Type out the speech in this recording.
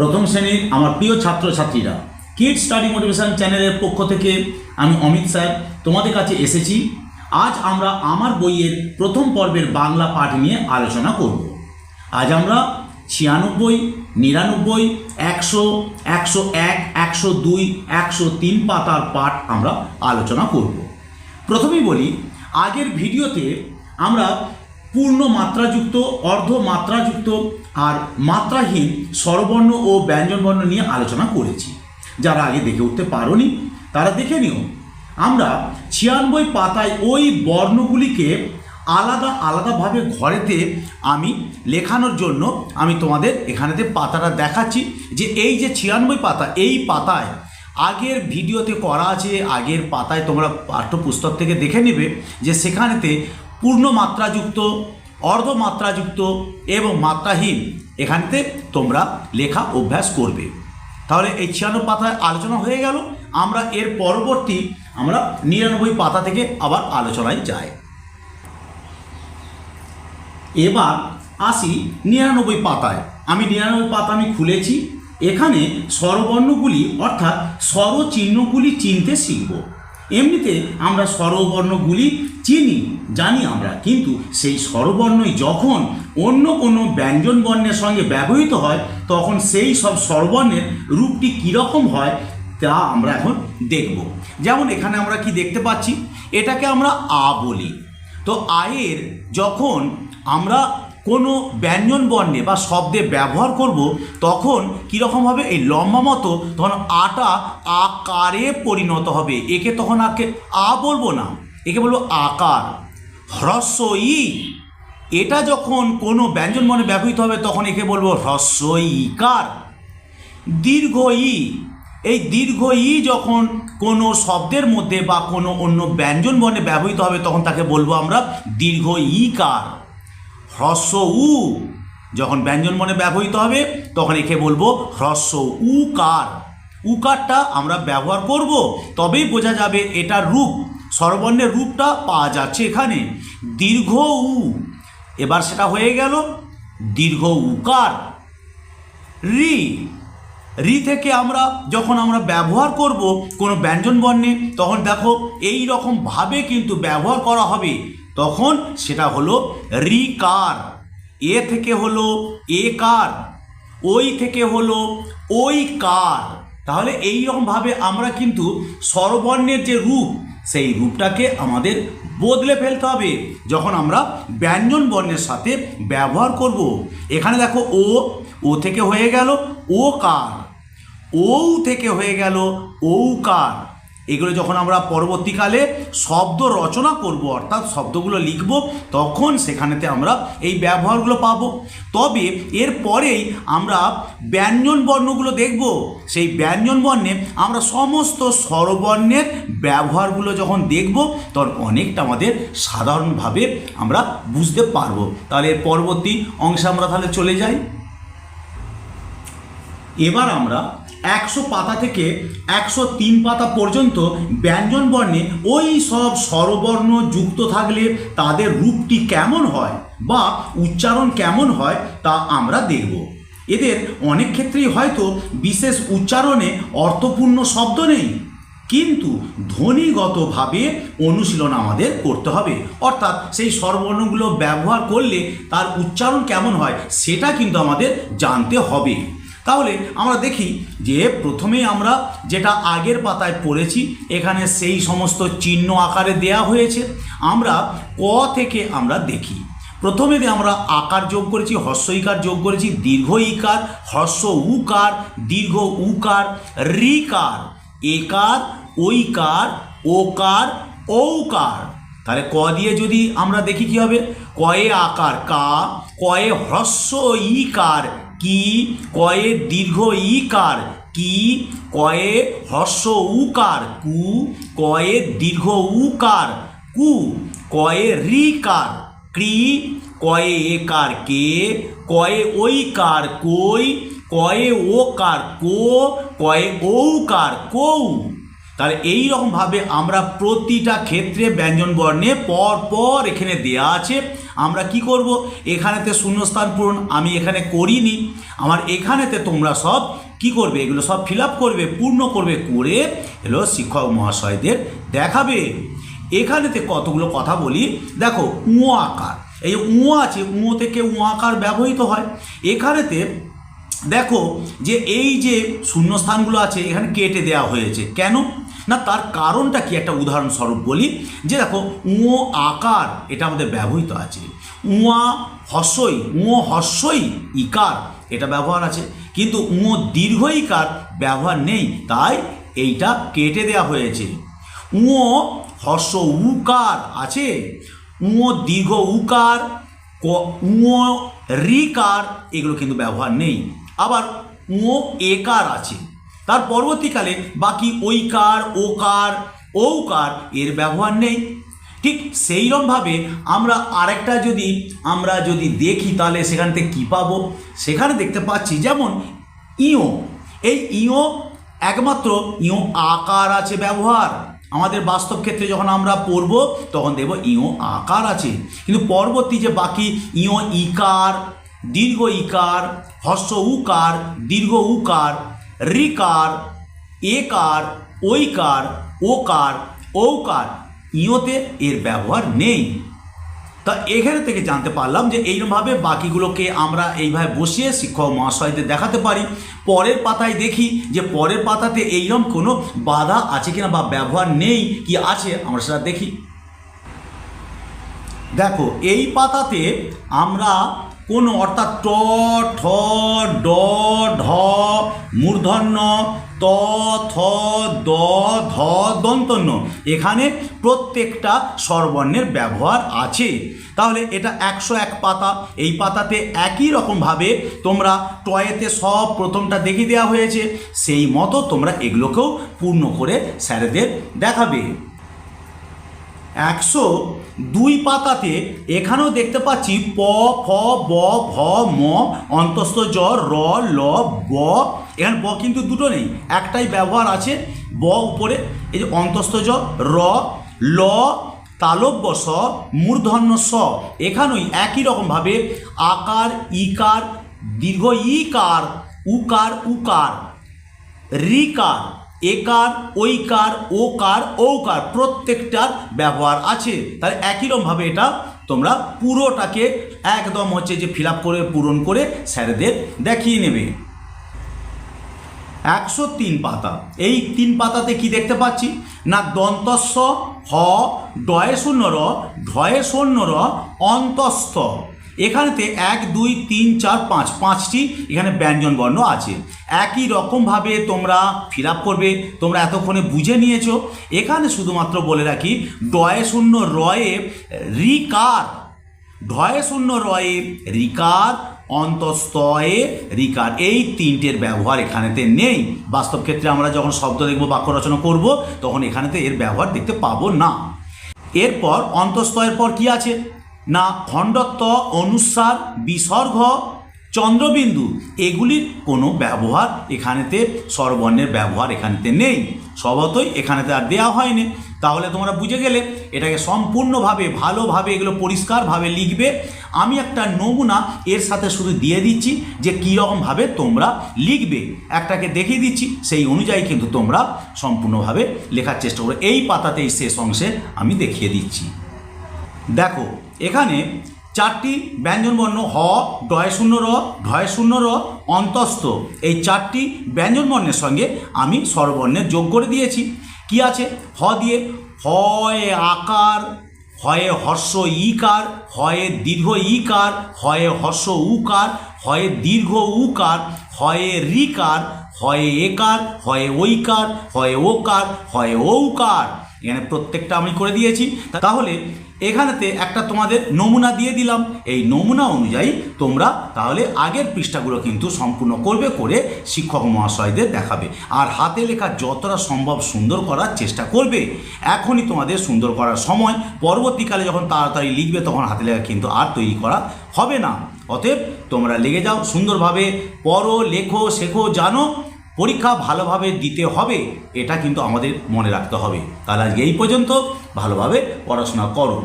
প্রথম শ্রেণির আমার প্রিয় ছাত্রছাত্রীরা। কিড স্টাডি মোটিভেশন চ্যানেলের পক্ষ থেকে আমি অমিত স্যার তোমাদের কাছে এসেছি। আজ আমরা আমার বইয়ের প্রথম পর্বের বাংলা পাঠ নিয়ে আলোচনা করব। আজ আমরা ছিয়ানব্বই, নিরানব্বই, একশো একশো এক, একশো দুই, একশো তিন পাতার পাঠ আমরা আলোচনা করব। প্রথমেই বলি, আগের ভিডিওতে আমরা পূর্ণ মাত্রাযুক্ত অর্ধ মাত্রাযুক্ত আর মাত্রাহীন স্বরবর্ণ ও ব্যঞ্জনবর্ণ নিয়ে আলোচনা করেছি। যারা আগে দেখে উঠতে পারোনি, তারা দেখে নিও। আমরা ছিয়ানব্বই পাতায় ওই বর্ণগুলিকে আলাদা আলাদাভাবে ঘরেতে আমি লেখানোর জন্য আমি তোমাদের এখানেতে পাতাটা দেখাচ্ছি যে এই যে ছিয়ানব্বই পাতা, এই পাতায় আগের ভিডিওতে করা আছে, আগের পাতায় তোমরা পাঠ্যপুস্তক থেকে দেখে নেবে যে সেখানেতে পূর্ণ মাত্রাযুক্ত অর্ধমাত্রাযুক্ত এবং মাত্রাহীন। এখানেতে তোমরা লেখা অভ্যাস করবে। তাহলে এই ছিয়ানব্বই পাতায় আলোচনা হয়ে গেল। আমরা এর পরবর্তী আমরা নিরানব্বই পাতা থেকে আবার আলোচনায় যাই। এবার আসি নিরানব্বই পাতায়। আমি নিরানব্বই পাতা আমি খুলেছি। এখানে স্বরবর্ণগুলি অর্থাৎ স্বরচিহ্নগুলি চিনতে শিখব। এমনিতে আমরা স্বরবর্ণগুলি চিনি, জানি আমরা। কিন্তু সেই স্বরবর্ণই যখন অন্য কোনো ব্যঞ্জন বর্ণের সঙ্গে ব্যবহৃত হয়, তখন সেই সব স্বরবর্ণের রূপটি কীরকম হয়, তা আমরা এখন দেখব। যেমন এখানে আমরা কি দেখতে পাচ্ছি? এটাকে আমরা আ বলি। তো আয়ের যখন আমরা কোনো ব্যঞ্জন বর্ণে বা শব্দে ব্যবহার করব, তখন কীরকম হবে? এই লম্বা মতো তখন আটা আকারে পরিণত হবে। একে তখন আকে আ বলব না, একে বলব আকার। হ্রস্ব ই এটা যখন কোনো ব্যঞ্জন বর্ণে ব্যবহৃত হবে, তখন একে বলব হ্রস্ব ইকার দীর্ঘ ই এই দীর্ঘ ই যখন কোনো শব্দের মধ্যে বা কোনো অন্য ব্যঞ্জন বর্ণে ব্যবহৃত হবে, তখন তাকে বলব আমরা দীর্ঘ ইকার হ্রস্ব উ যখন ব্যঞ্জন বর্ণে ব্যবহৃত হবে, তখন একে বলব হ্রস্ব উকার উকারটা আমরা ব্যবহার করব, তবেই বোঝা যাবে এটার রূপ। স্বরবর্ণের রূপটা পাওয়া যাচ্ছে এখানে। দীর্ঘ উ এবার সেটা হয়ে গেল দীর্ঘ উকার রি। রি থেকে আমরা, যখন আমরা ব্যবহার করব কোনো ব্যঞ্জন বর্ণে, তখন দেখো এই রকম ভাবে কিন্তু ব্যবহার করা হবে। তখন সেটা হলো রিকার। এ থেকে হলো এ কার ওই থেকে হলো ওই কার তাহলে এই রকমভাবে আমরা কিন্তু স্বরবর্ণের যে রূপ, সেই রূপটাকে আমাদের বদলে ফেলতে হবে। যখন আমরা ব্যঞ্জন বর্ণের সাথে ব্যবহার করব, এখানে দেখো ও ও থেকে হয়ে গেল ও কার ও থেকে হয়ে গেল ঔকার। এগুলো যখন আমরা পরবর্তীকালে শব্দ রচনা করব, অর্থাৎ শব্দগুলো লিখব, তখন সেখানেতে আমরা এই ব্যবহারগুলো পাবো। তবে এর পরেই আমরা ব্যঞ্জন বর্ণগুলো দেখব। সেই ব্যঞ্জন বর্ণে আমরা সমস্ত স্বরবর্ণের ব্যবহারগুলো যখন দেখব, তখন অনেকটা আমাদের সাধারণভাবে আমরা বুঝতে পারব। তাহলে এর পরবর্তী অংশে আমরা তাহলে চলে যাই। এবার আমরা একশো পাতা থেকে একশো তিন পাতা পর্যন্ত ব্যঞ্জন বর্ণে ওই সব স্বরবর্ণ যুক্ত থাকলে তাদের রূপটি কেমন হয় বা উচ্চারণ কেমন হয় তা আমরা দেখব। এদের অনেক ক্ষেত্রেই হয়তো বিশেষ উচ্চারণে অর্থপূর্ণ শব্দ নেই। কিন্তু ধ্বনিগতভাবে অনুশীলন আমাদের করতে হবে। অর্থাৎ সেই স্বরবর্ণগুলো ব্যবহার করলে তার উচ্চারণ কেমন হয় সেটা কিন্তু আমাদের জানতে হবে। তাহলে আমরা দেখি যে প্রথমেই আমরা যেটা আগের পাতায় পড়েছি, এখানে সেই সমস্ত চিহ্ন আকারে দেয়া হয়েছে। আমরা ক থেকে আমরা দেখি। প্রথমে আমরা আকার যোগ করেছি, হর্ষ ইকার যোগ করেছি, দীর্ঘ ইকার, হর্ষ উকার, দীর্ঘ উকার রিকার একার, ঐকার, ওকার, ঔকার। তাহলে ক দিয়ে যদি আমরা দেখি কি হবে? কয়ে আকার, কা, কয়ে হ্রস্ব ইকার কি কয়ে দীর্ঘ ইকার কি কয়ে হর্ষ উকার কু কয়ে দীর্ঘ উকার কু কয়ে রিকার ক্রি? কয়ে একার কে? কয়ে ঐকার কই? কয়ে ওকার কো? কয়ে ঔকার কৌ? তাহলে এই রকমভাবে আমরা প্রতিটা ক্ষেত্রে ব্যঞ্জন বর্ণে পর পর এখানে দেয়া আছে। আমরা কি করব? এখানেতে শূন্যস্থান পূরণ, আমি এখানে করিনি। আমার এখানেতে তোমরা সব কি করবে? এগুলো সব ফিল করবে, পূর্ণ করবে, করে এলো শিক্ষক মহাশয়দের দেখাবে। এখানেতে কতগুলো কথা বলি? দেখো, উঁ আকার। এই উঁ আছে, উঁ থেকে উঁ আকার ব্যবহৃত হয়। এখানেতে দেখো যে এই যে শূন্যস্থানগুলো আছে, এখানে কেটে দেওয়া হয়েছে। কেন? না, তার কারণটা কি? একটা উদাহরণস্বরূপ বলি যে দেখো উঁ আকার, এটা আমাদের ব্যবহৃত আছে। উঁ হস্যই উঁ হস্যই ইকার, এটা ব্যবহার আছে। কিন্তু উঁ দীর্ঘ ইকার ব্যবহার নেই, তাই এইটা কেটে দেওয়া হয়েছে। উঁ হস্য উকার আছে উঁ দীর্ঘ উকার উঁ রিকার, এগুলো কিন্তু ব্যবহার নেই। আবার উঁ একার আছে। তার পরবর্তীকালে বাকি ঐকার, ওকার, ঔকার এর ব্যবহার নেই। ঠিক সেইরকমভাবে আমরা আরেকটা যদি, আমরা যদি দেখি তাহলে সেখান থেকে কী পাবো? সেখানে দেখতে পাচ্ছি যেমন ইও এই ইও একমাত্র ইও আকার আছে ব্যবহার। আমাদের বাস্তব ক্ষেত্রে যখন আমরা পড়ব, তখন দেখব ইও আকার আছে। কিন্তু পরবর্তী যে বাকি ইও ইকার, দীর্ঘ ইকার হস্য উকার দীর্ঘ উকার রিকার, একার, ঐকার, ওকার, ঔকার ইওতে এর ব্যবহার নেই। তা এখানে থেকে জানতে পারলাম যে এইরকমভাবে বাকিগুলোকে আমরা এইভাবে বসিয়ে শিক্ষক মহাশয়দের দেখাতে পারি। পরের পাতায় দেখি যে পরের পাতাতে এইরকম কোনো বাধা আছে কিনা বা ব্যবহার নেই কি আছে, আমরা সেটা দেখি। দেখো, এই পাতাতে আমরা কোনো অর্থাৎ ট, ঠ, ড, ঢ, মূর্ধন্য, ত, থ, দ, ধ, দন্তন্য। এখানে প্রত্যেকটা স্বরবর্ণের ব্যবহার আছে। তাহলে এটা একশো এক পাতা। এই পাতাতে একই রকমভাবে তোমরা টয়েতে সব প্রথমটা দেখিয়ে দেওয়া হয়েছে। সেই মতো তোমরা এগুলোকেও পূর্ণ করে স্যারেদের দেখাবে। একশো দুই পাতাতে এখানেও দেখতে পাচ্ছি প, ফ, ব ভ ম, অন্তস্থ, জ, র, ল, ব। এখানে ব কিন্তু দুটো নেই, একটাই ব্যবহার আছে, ব উপরে, এই যে অন্তস্থ জ, র, ল তালব্য স মূর্ধন্য স এখানেই একই রকমভাবে আকার, ইকার, দীর্ঘ ইকার, উকার উকার, রিকার। একার ঐকার ওকার ঔকার প্রত্যেকটার ব্যবহার আছে। তাহলে একই রকমভাবে এটা তোমরা পুরোটাকে একদম হচ্ছে যে ফিল করে, পূরণ করে স্যারেদের দেখিয়ে নেবে। একশো তিন পাতা। এই তিন পাতাতে কি দেখতে পাচ্ছি? না দন্তস্ব, হ, ডয়ে শূন্য র ঢয়ে শূন্য র অন্তস্থ। এখানেতে এক, দুই, তিন, চার, পাঁচ, পাঁচটি এখানে ব্যঞ্জন বর্ণ আছে। একই রকমভাবে তোমরা ফিল করবে, তোমরা এতক্ষণে বুঝে নিয়েছো। এখানে শুধুমাত্র বলে রাখি, ডয়ে শূন্য রয়ে রিকার, ঢয়ে শূন্য রয়ে রিকার, অন্তস্তয়ে রিকার। এই তিনটের ব্যবহার এখানেতে নেই। বাস্তব ক্ষেত্রে আমরা যখন শব্দ দেখব, বাক্য রচনা করব, তখন এখানেতে এর ব্যবহার দেখতে পাবো না। এরপর অন্তস্তয়ের পর কি আছে? না খণ্ডত্ব, অনুসার, বিসর্গ, চন্দ্রবিন্দু, এগুলির কোনো ব্যবহার এখানেতে, স্বরবর্ণের ব্যবহার এখানেতে নেই। স্বভাবতই এখানেতে আর দেওয়া হয়নি। তাহলে তোমরা বুঝে গেলে এটাকে সম্পূর্ণভাবে, ভালোভাবে, এগুলো পরিষ্কারভাবে লিখবে। আমি একটা নমুনা এর সাথে শুধু দিয়ে দিচ্ছি যে কীরকমভাবে তোমরা লিখবে। একটাকে দেখিয়ে দিচ্ছি, সেই অনুযায়ী কিন্তু তোমরা সম্পূর্ণভাবে লেখার চেষ্টা করো। এই পাতাতেই শেষ অংশে আমি দেখিয়ে দিচ্ছি। দেখো এখানে চারটি ব্যঞ্জনবর্ণ হ ডয় শূন্য র ঢয় শূন্য র, অন্তস্থ। এই চারটি ব্যঞ্জনবর্ণের সঙ্গে আমি স্বরবর্ণের যোগ করে দিয়েছি। কি আছে? হ দিয়ে হয় আকার, হয় হর্ষ ইকার, হয় দীর্ঘ ইকার, হয় হর্ষ উকার, হয় দীর্ঘ উকার, হয় রিকার, হয় একার, হয় ঐকার, হয় ওকার, হয় ঔকার। এখানে প্রত্যেকটা আমি করে দিয়েছি। তাহলে এখানেতে একটা তোমাদের নমুনা দিয়ে দিলাম। এই নমুনা অনুযায়ী তোমরা তাহলে আগের পৃষ্ঠাগুলো কিন্তু সম্পূর্ণ করবে, করে শিক্ষক মহাশয়দের দেখাবে। আর হাতে লেখা যতটা সম্ভব সুন্দর করার চেষ্টা করবে। এখনই তোমাদের সুন্দর করার সময়। পরবর্তীকালে যখন তাড়াতাড়ি লিখবে, তখন হাতে লেখা কিন্তু আর তৈরি করা হবে না। অতএব তোমরা লেগে যাও সুন্দরভাবে। পড়ো, লেখো, শেখো, জানো। পরীক্ষা ভালোভাবে দিতে হবে, এটা কিন্তু আমাদের মনে রাখতে হবে। তাহলে আজকে এই পর্যন্ত, ভালোভাবে পড়াশোনা করো।